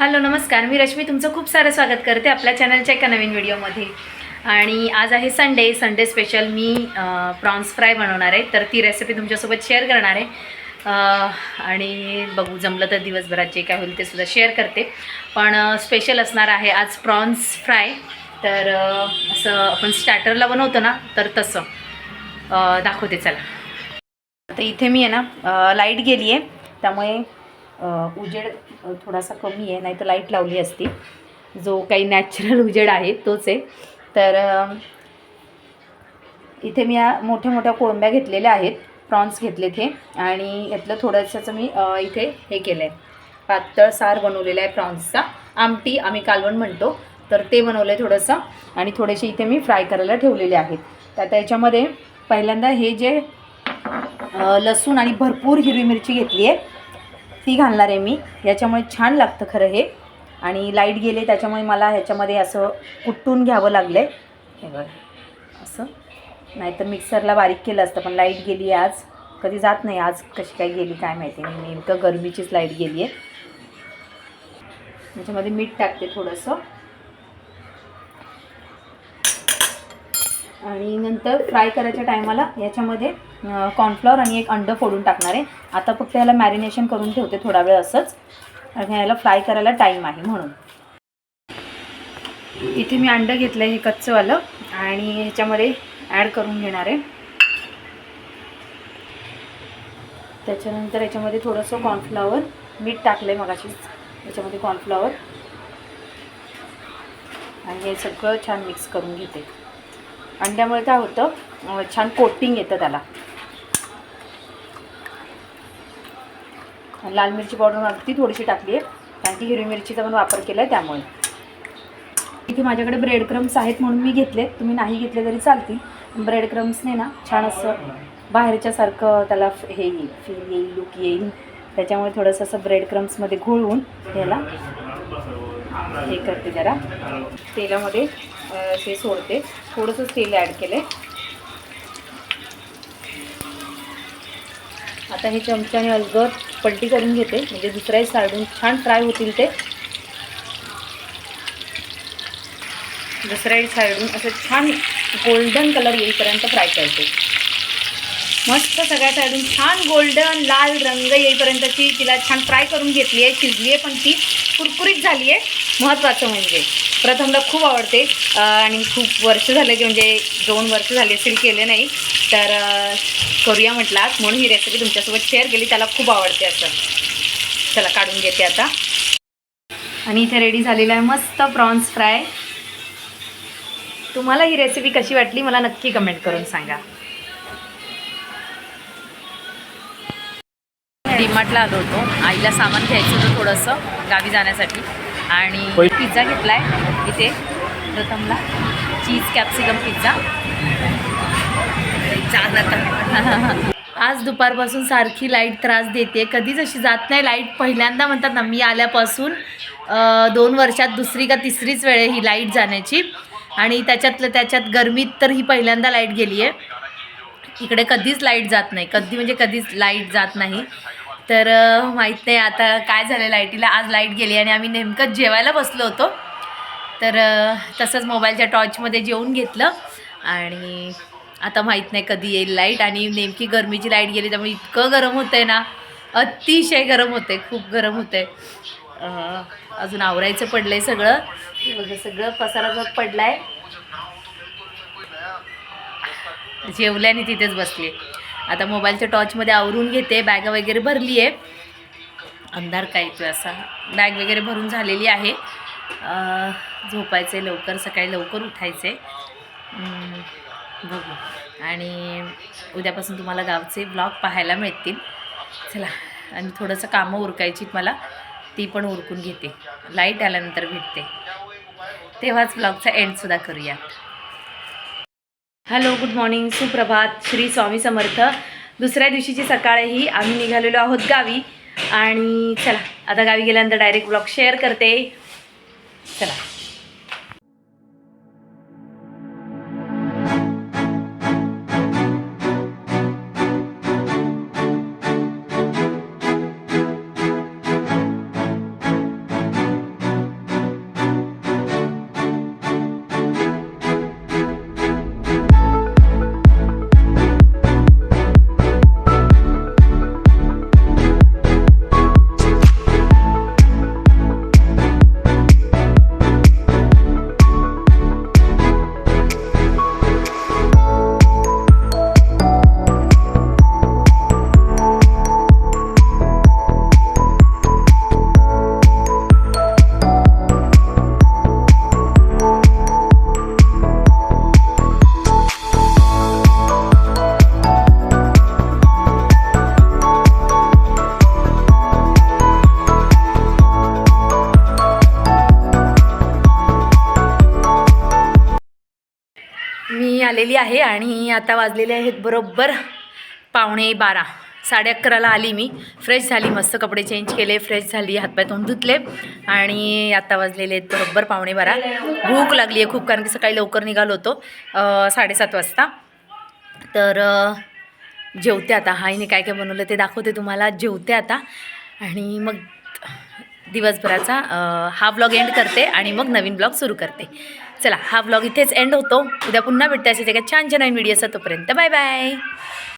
Hello नमस्कार. मी रश्मी तुमचं खूप सारं स्वागत करते आपल्या चॅनलच्या एका नवीन व्हिडिओमध्ये. आणि आज आहे संडे संडे स्पेशल मी प्रॉन्स फ्राय बनवणार आहे. तर ती रेसिपी तुमच्यासोबत शेअर करणार आहे. आणि बघू जमलं तर दिवसभरात जे काय होईल ते सुद्धा शेअर करते. पण स्पेशल असणार आहे आज प्रॉन्स फ्राय तर असं आपण स्टार्टरला बनवतो ना तर तसं. दाखवते चला. तर इथे मी आहे ना लाइट गेली आहे त्यामुळे उजेड थोडासा कमी आहे नाही तर लाइट लावली असती. जो काही नॅचरल उजेड आहे तोच आहे. तर इथे मी या मोठ्या मोठ्या कोळंब्या घेतलेल्या आहेत प्रॉन्स घेतले हे आणि यातलं थोडंसं मी इथे हे केलं आहे पातळ सार बनवलेला आहे प्रॉन्सचा आमटी आम्ही कालवण म्हणतो. तर ते बनवलं आहे थोडंसं. आणि थोडेसे इथे मी फ्राय करायला ठेवलेले आहेत. तर आता याच्यामध्ये पहिल्यांदा हे जे लसूण आणि भरपूर हिरवी मिरची घेतली आहे ती घालणार आहे मी. याच्यामुळे छान लागतं खरं हे. आणि लाइट गेले त्याच्यामुळे मला ह्याच्यामध्ये असं कुट्टून घ्यावं लागलं आहे हे बघ असं. नाहीतर मिक्सरला बारीक केलं असतं पण लाइट गेली आहे आज. कधी जात नाही आज कशी काय गेली काय माहिती नाही. नेमकं गरमीचीच लाइट गेली आहे याच्यामध्ये मीठ टाकते थोडंसं. आणि नंतर फ्राय करायच्या टायमाला याच्यामध्ये कॉर्नफ्लॉवर आणि एक अंडं फोडून टाकणार आहे. आता फक्त याला मॅरिनेशन करून ठेवते थोडा वेळ असंच. आणि याला फ्राय करायला टाईम आहे म्हणून. इथे मी अंडं घेतलं आहे हे कच्चंवालं. आणि ह्याच्यामध्ये ॲड करून घेणार आहे. त्याच्यानंतर याच्यामध्ये थोडंसं कॉर्नफ्लॉवर मीठ टाकलं आहे मगाशीच याच्यामध्ये कॉर्नफ्लॉवर आणि हे सगळं छान मिक्स करून घेते. अंड्यामुळे काय होतं छान कोटिंग येतं त्याला. लाल मिरची पावडर अगदी थोडीशी टाकली आहे. कारण की हिरवी मिरचीचा पण वापर केला आहे त्यामुळे. इथे माझ्याकडे ब्रेड क्रम्स आहेत म्हणून मी घेतले. तुम्ही नाही घेतले तरी चालतील. ब्रेड क्रम्सने ना छान असं बाहेरच्यासारखं त्याला फ- हे येईल फील येईल लुक येईल. त्याच्यामुळे थोडंसं असं ब्रेड क्रम्समध्ये घोळवून त्याला हे करते जरा. तेलामध्ये ते सोडते. थोडंसं तेल ॲड केलं आहे आता हे चमच्याने अलगद पलटी करून घेते. म्हणजे दुसऱ्याही साईडून छान फ्राय होतील ते. दुसऱ्याही साईडून असं छान गोल्डन कलर येईपर्यंत फ्राय करते. मस्त सगळ्या साईडून छान गोल्डन लाल रंग येईपर्यंतची तिला छान फ्राय करून घेतली आहे शिजली आहे पण ती कुरकुरीत झाली आहे. महत्त्वाचं म्हणजे. प्रथमला खूप आवडते. आणि खूप वर्ष झाले की म्हणजे दोन वर्ष झाले असेल केले नाही. तर करूया म्हटलं आज म्हणून ही रेसिपी तुमच्यासोबत शेअर केली. त्याला खूप आवडते असं. चला काढून घेते आता. आणि इथे रेडी झालेला आहे मस्त प्रॉन्स फ्राय तुम्हाला ही रेसिपी कशी वाटली मला नक्की कमेंट करून सांगा. डीमार्टला आलो होतो. आईला सामान घ्यायचं होतं थोडंसं गावी जाण्यासाठी. आणि पिझ्झा घेतला आहे इथे प्रथमला. चीज कॅप्सिकम पिझ्झा. आज दुपारपासून सारखी लाइट त्रास देते कधीच अशी जात नाही लाइट. पहिल्यांदा म्हणतात ना मी आल्यापासून दोन वर्षात दुसरी का तिसरीच वेळ आहे ही लाइट जाण्याची. आणि त्याच्यातलं त्याच्यात गरमीत तर ही पहिल्यांदा लाइट गेली आहे इकडे कधीच लाइट जात नाही. कधी म्हणजे कधीच लाइट जात नाही. तर माहीत नाही आता काय झालं लाईटीला आज लाइट गेली आणि आम्ही नेमकंच जेवायला बसलो होतो. तर तसंच मोबाईलच्या टॉर्चमध्ये जेवून घेतलं. आणि आता माहीत नाही कधी येईल लाइट आणि नेमकी गरमीची लाइट गेली त्यामुळे इतकं गरम होतं आहे ना. अतिशय गरम होतं आहे खूप गरम होतं आहे अजून आवरायचं पडलं आहे सगळं बघा सगळं पसारा पडला आहे जेवल्याने तिथेच बसली. आता मोबाईलच्या टॉर्चमध्ये आवरून घेते बॅग वगैरे भरली आहे. अंधार काय येतो असा. बॅग वगैरे भरून झालेली आहे. झोपायचं आहे लवकर सकाळी लवकर उठायचं आहे बघू. आणि उद्यापासून तुम्हाला गावचे ब्लॉग पाहायला मिळतील. चला आणि थोडंसं कामं उरकायची मला ती पण उरकून घेते. लाइट आल्यानंतर भेटते. तेव्हाच ब्लॉगचा एंडसुद्धा करूया हॅलो गुड मॉर्निंग सुप्रभात श्री स्वामी समर्थ. दुसऱ्या दिवशीची सकाळही आम्ही निघालेलो आहोत गावी. आणि चला आता गावी गेल्यानंतर डायरेक्ट ब्लॉग शेअर करते. चला. आलेली आहे आणि आता वाजलेले आहेत बरोबर पावणे बारा. साडे अकराला आली मी. फ्रेश झाली मस्त कपडे चेंज केले फ्रेश झाली हातपाय तोंड धुतले आणि आता वाजलेले आहेत बरोबर पावणे बारा. भूक लागली आहे खूप कारण की सकाळी लवकर निघालो होतो साडेसात वाजता. तर जेवते आता. हाईने काय काय बनवलं ते दाखवते तुम्हाला. जेवते आता आणि मग दिवसभराचा हा ब्लॉग एंड करते आणि मग नवीन ब्लॉग सुरू करते. चला हा ब्लॉग इथेच एंड होतो. उद्या पुन्हा भेटते असेच एका छान छान नवीन व्हिडिओचा तोपर्यंत. Bye bye